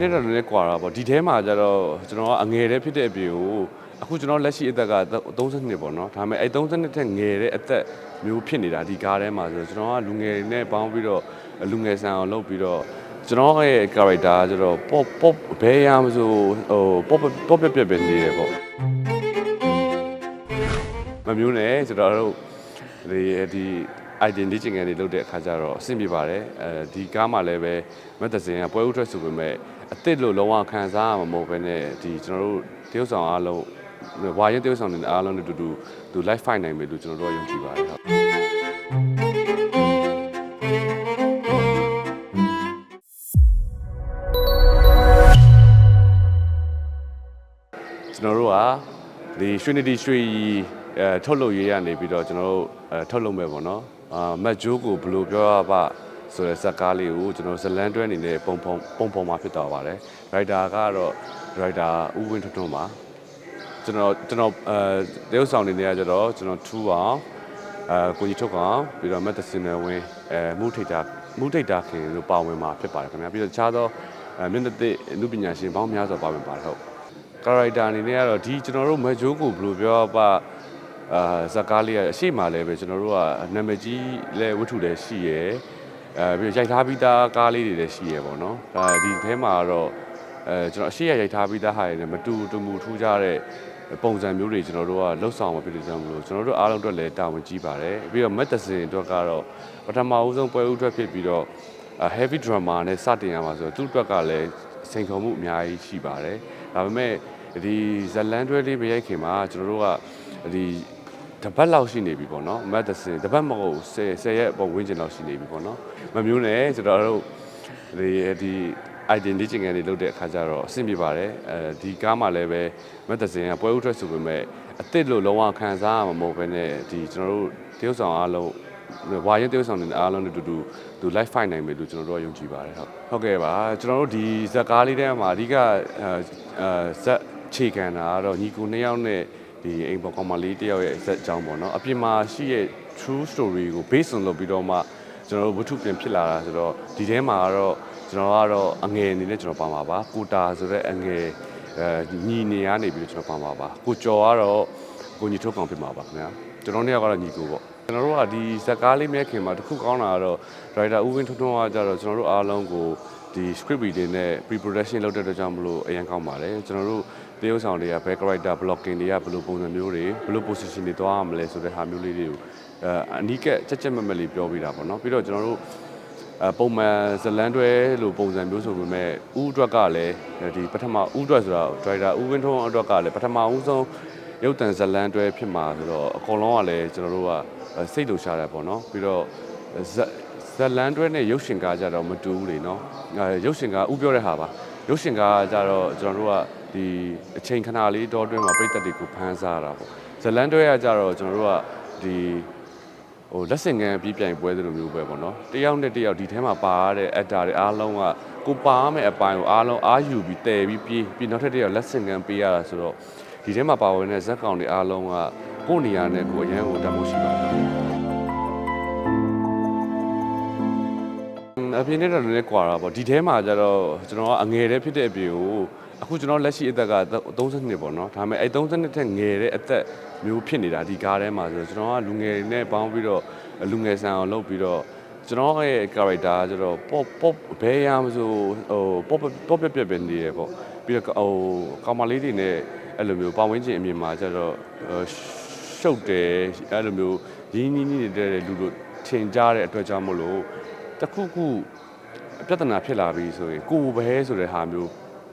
ပြင်နဲ့တော့နည်းနည်းကွာတာပေါ့ဒီထဲမှာကျတော့ကျွန်တော်ကအငယ်တဲ့ဖြစ်တဲ့အပြင်ကိုအခုကျွန်တော်လက်ရှိအသက်က30နှစ်ပေါ့နော်ဒါပေမဲ့အဲ30နှစ်ထက်ငယ်တဲ့အသက်မျိုးဖြစ်နေတာဒီကားထဲမှာဆိုတော့ကျွန်တော်ကလူငယ်တွေနဲ့ပေါင်းပြီးတော့လူငယ်ဆန်အောင်လုပ်ပြီးတော့ကျွန်တော်ရဲ့ character ကကျတော့ pop pop ဘယ်ရမဆိုဟို pop pop ပြက်ပြက်ပဲနေတယ်ပေါ့မမျိုးနဲ့ကျွန်တော်တို့ဒီဒီ identity ချင်ငယ်တွေလုပ်တဲ့အခါကျတော့အဆင်ပြေပါတယ်အဲဒီကားမှာလည်းပဲမက်သဇင်ကပွဲဥထွက်ဆိုပေမဲ့ အစ်စ်လို့လုံးဝခံစားရမှာမဟုတ်ဘဲနဲ့ဒီကျွန်တော်တို့တရုပ်ဆောင်အားလုံးဝါရင်တရုပ်ဆောင်တွေအားလုံးနဲ့တူတူသူ live fight နိုင်မယ်လို့ကျွန်တော်တို့ကယုံကြည်ပါတယ်ဟုတ်ကျွန်တော်တို့ကဒီရွှေနဒီရွှေရီအဲထုတ်လုပ်ရေးရနေပြီးတော့ကျွန်တော်တို့အဲထုတ်လုပ်မဲ့ပေါ့နော်အာမတ်ဂျိုးကိုဘယ်လိုပြောရပါ ဆိုတဲ့ဇက်ကားလေးကိုကျွန်တော်ဇလန်တွဲအနေနဲ့ပုံပုံပုံပုံမှာဖြစ်သွားပါတယ်ရိုက်တာကတော့ရိုက်တာဦးဝင်းထွန်းထွန်းပါကျွန်တော်ကျွန်တော်အဲတရုပ်ဆောင်နေနေရကြတော့ကျွန်တော်ထူအောင်အဲကိုကြီးထုတ်ကောင်ပြီးတော့မက်သစင်နယ်ဝင်အဲမူထိတ်တာမူထိတ်တာခင်လို့ပါဝင်มาဖြစ်ပါတယ်ခင်ဗျာပြီးတော့တခြားသောအဲမျက်နှာသစ်အမှုပညာရှင်ပေါင်းများစွာပါဝင်ပါတယ်ဟုတ် character အနေနဲ့ကတော့ဒီကျွန်တော်တို့မဂျိုးကိုဘယ်လိုပြောပါအာဇက်ကားလေးကအရှိမှလည်းပဲကျွန်တော်တို့ကနာမည်ကြီးလဲဝတ္ထုလည်းရှိရယ် အဲပြီးတော့ရိုက်ထားပြီးသားကားလေးတွေလည်းရှိရယ်ပေါ့နော်ဒါဒီထဲမှာတော့အဲကျွန်တော်အရှိရရိုက်ထားပြီးသားဟာတွေနဲ့မတူတူမူထူးကြတဲ့ပုံစံမျိုးတွေကျွန်တော်တို့ကလှုပ်ဆောင်မှာဖြစ်တဲ့ကြောင့်မလို့ကျွန်တော်တို့အားလုံးအတွက်လည်းတာဝန်ကြီးပါတယ်ပြီးတော့မက်သစင်အတွက်ကတော့ပထမဦးဆုံးပွဲဦးအတွက်ဖြစ်ပြီးတော့ heavy drama နဲ့စတင်ရမှာဆိုတော့သူ့အတွက်ကလည်းစိန်ခေါ်မှုအများကြီးရှိပါတယ်ဒါပေမဲ့ဒီဇလန်တွဲလေးမရိုက်ခင်မှာကျွန်တော်တို့ကဒီ တပတ်လောက်ရှိနေပြီပေါ့နော်မက်သစင်တပတ်မဟုတ်10 10ရက်ပုံဝန်းကျင်လောက်ရှိနေပြီပေါ့နော်မမျိုးနဲ့ကျွန်တော်တို့ဒီဒီ identity ချင်ငယ်တွေလုပ်တဲ့အခါကျတော့အဆင်ပြေပါတယ်အဲဒီကားမှာလည်းပဲမက်သစင်ကပွဲဥထွက်ဆိုပေမဲ့အစ်စ်လို့လုံးဝခံစားရမှာမဟုတ်ဘဲနဲ့ဒီကျွန်တော်တို့တရုပ်ဆောင်အားလုံးဝါရင်တရုပ်ဆောင်တွေအားလုံးနဲ့တူတူသူ live fight နိုင်မယ်လို့ကျွန်တော်တို့ကယုံကြည်ပါတယ်ဟုတ်ဟုတ်ကဲ့ပါကျွန်တော်တို့ဒီဇက်ကားလေးထဲမှာအဓိကအဲအဲဇက်ခြေခံတာကတော့ညီကိုနှစ်ယောက်နဲ့ ဒီအိမ်ပေါ်ကောင်မလေးတယောက်ရဲ့ဇက်အကြောင်းပေါ့နော်အပြင်မှာရှိရဲ့ true story ကို base on လုပ်ပြီးတော့မှကျွန်တော်တို့ဝတ္ထုပြန်ဖြစ်လာတာဆိုတော့ဒီထဲမှာကတော့ကျွန်တော်ကတော့အငယ်အနေနဲ့ကျွန်တော်ပါမှာပါကိုတာဆိုတဲ့အငယ်အဲညီနေရနေပြီးတော့ကျွန်တော်ပါမှာပါကိုကျော်ကတော့ကိုညီထုတ်ကောင်ဖြစ်မှာပါခင်ဗျာကျွန်တော်နှစ်ယောက်ကတော့ညီကိုပေါ့ကျွန်တော်တို့ကဒီဇက်ကားလေးမြဲခင်မှာတခုကောင်းတာကတော့ writer ဦးဝင်းထွန်းထွန်းကကြတော့ကျွန်တော်တို့အားလုံးကို ဒီ script reading နဲ့ pre production လုပ်တဲ့အတွက်ကြောင့်မလို့အရင်ကောင်းပါတယ်ကျွန်တော်တို့တရုပ်ဆောင်တွေက back character blocking တွေကဘယ်လိုပုံစံမျိုးတွေဘယ်လို position တွေသွားရမလဲဆိုတဲ့ဟာမျိုးလေးတွေကိုအဲအနီးကကြက်ကြက်မက်မက်လေးပြောပြတာပေါ့နော်ပြီးတော့ကျွန်တော်တို့အပုံမှန်ဇလန်တွဲလိုပုံစံမျိုးဆိုပေမဲ့ဥအတွက်ကလည်းဒီပထမဥအတွက်ဆိုတာ driver ဥဝင်းထုံးအတွက်ကလည်းပထမဦးဆုံးရုပ်တံဇလန်တွဲဖြစ်မှာဆိုတော့အကုန်လုံးကလည်းကျွန်တော်တို့ကစိတ်လှရှားတယ်ပေါ့နော်ပြီးတော့ ဇက်ဇလန်တွဲနဲ့ရုပ်ရှင်ကားကြတော့မတူဘူးလေနော်အဲရုပ်ရှင်ကားဥပြောတဲ့ဟာပါရုပ်ရှင်ကားကြတော့ကျွန်တော်တို့ကဒီအချိန်ခဏလေးတောအတွင်းမှာပြိသက်တွေကိုဖမ်းစားတာပေါ့ဇလန်တွဲကကြတော့ကျွန်တော်တို့ကဒီဟိုလက်ဆင့်ကမ်းပြီးပြိုင်ပွဲသလိုမျိုးပဲပေါ့နော်တယောက်နဲ့တယောက်ဒီထဲမှာပါရတဲ့ actor တွေအားလုံးကကိုပါရမယ့်အပိုင်းကိုအားလုံးအားယူပြီးတည်ပြီးပြေးပြီးနောက်ထပ်တယောက်လက်ဆင့်ကမ်းပေးရတာဆိုတော့ဒီထဲမှာပါဝင်တဲ့ဇက်ကောင်တွေအားလုံးကကိုယ့်နေရာနဲ့ကိုယ်အရန်ကိုတတ်မှုရှိပါတယ် အပြင်နဲ့တော့နည်းနည်းကွာတာပေါ့ဒီထဲမှာကျတော့ကျွန်တော်ကအငယ်တဲ့ဖြစ်တဲ့အပြင်ကိုအခုကျွန်တော်လက်ရှိအသက်က30နှစ်ပေါ့နော်ဒါပေမဲ့အဲ30နှစ်ထက်ငယ်တဲ့အသက်မျိုးဖြစ်နေတာဒီကားထဲမှာဆိုတော့ကျွန်တော်ကလူငယ်တွေနဲ့ပေါင်းပြီးတော့လူငယ်ဆန်အောင်လုပ်ပြီးတော့ကျွန်တော်ရဲ့ character ကကျတော့ pop pop ဘယ်ရမဆိုဟို pop pop ပြက်ပြက်ပဲနေတယ်ပေါ့ပြီးတော့ဟိုကောင်မလေးတွေနဲ့အဲ့လိုမျိုးပတ်ဝန်းကျင်အမြင်မှာကျတော့ရှုပ်တယ်အဲ့လိုမျိုးရင်းနှီးနှီးနေတဲ့လူတို့ထင်ကြတဲ့အတွက်ကြောင့်မလို့ တခုခုပြဿနာဖြစ်လာပြီဆိုရင်ကိုယ်ပဲဆိုတဲ့ဟာမျိုး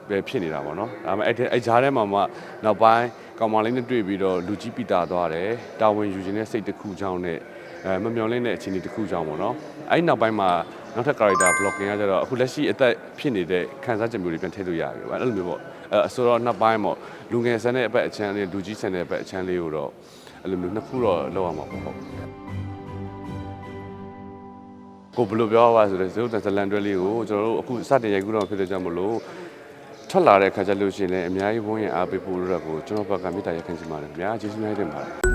ပဲဖြစ်နေတာပေါ့နော်ဒါပေမဲ့အဲ့ဒီအဲ့ဂျားထဲမှာမှနောက်ပိုင်းကောင်မလေးနဲ့တွေ့ပြီးတော့လူကြီးပိတာသွားတယ်တာဝန်ယူခြင်းနဲ့စိတ်တစ်ခုကြောင့်နဲ့အဲမမျော်လင့်တဲ့အခြေအနေတစ်ခုကြောင့်ပေါ့နော်အဲ့ဒီနောက်ပိုင်းမှာနောက်ထပ် character blocking ကကြတော့အခုလက်ရှိအသက်ဖြစ်နေတဲ့ခံစားချက်မျိုးတွေပြန်ထည့်လို့ရတယ်ဗျအဲ့လိုမျိုးပေါ့အဲဆိုတော့နောက်ပိုင်းပေါ့လူငယ်ဆန်တဲ့အပတ်အချမ်းလေးလူကြီးဆန်တဲ့အပတ်အချမ်းလေးကိုတော့အဲ့လိုမျိုးနှစ်ခုတော့လောက်အောင်ပါပေါ့ဟုတ် ကိုဘယ်လိုပြောရပါဆိုလဲဇေယျတန်ဇလန်တွဲလေးကိုကျွန်တော်တို့အခုစတင်ရိုက်ကူးတော့ဖြစ်တဲ့ကြောင့်မလို့ထွက်လာတဲ့ခါကျလို့ရှိရင်လည်းအများကြီးဝန်းရင်အားပေးဖို့လို့တော့ကိုကျွန်တော်ဘက်ကမေတ္တာရက်ခံချင်ပါတယ်ခင်ဗျာကျေးဇူးများတင်ပါတယ်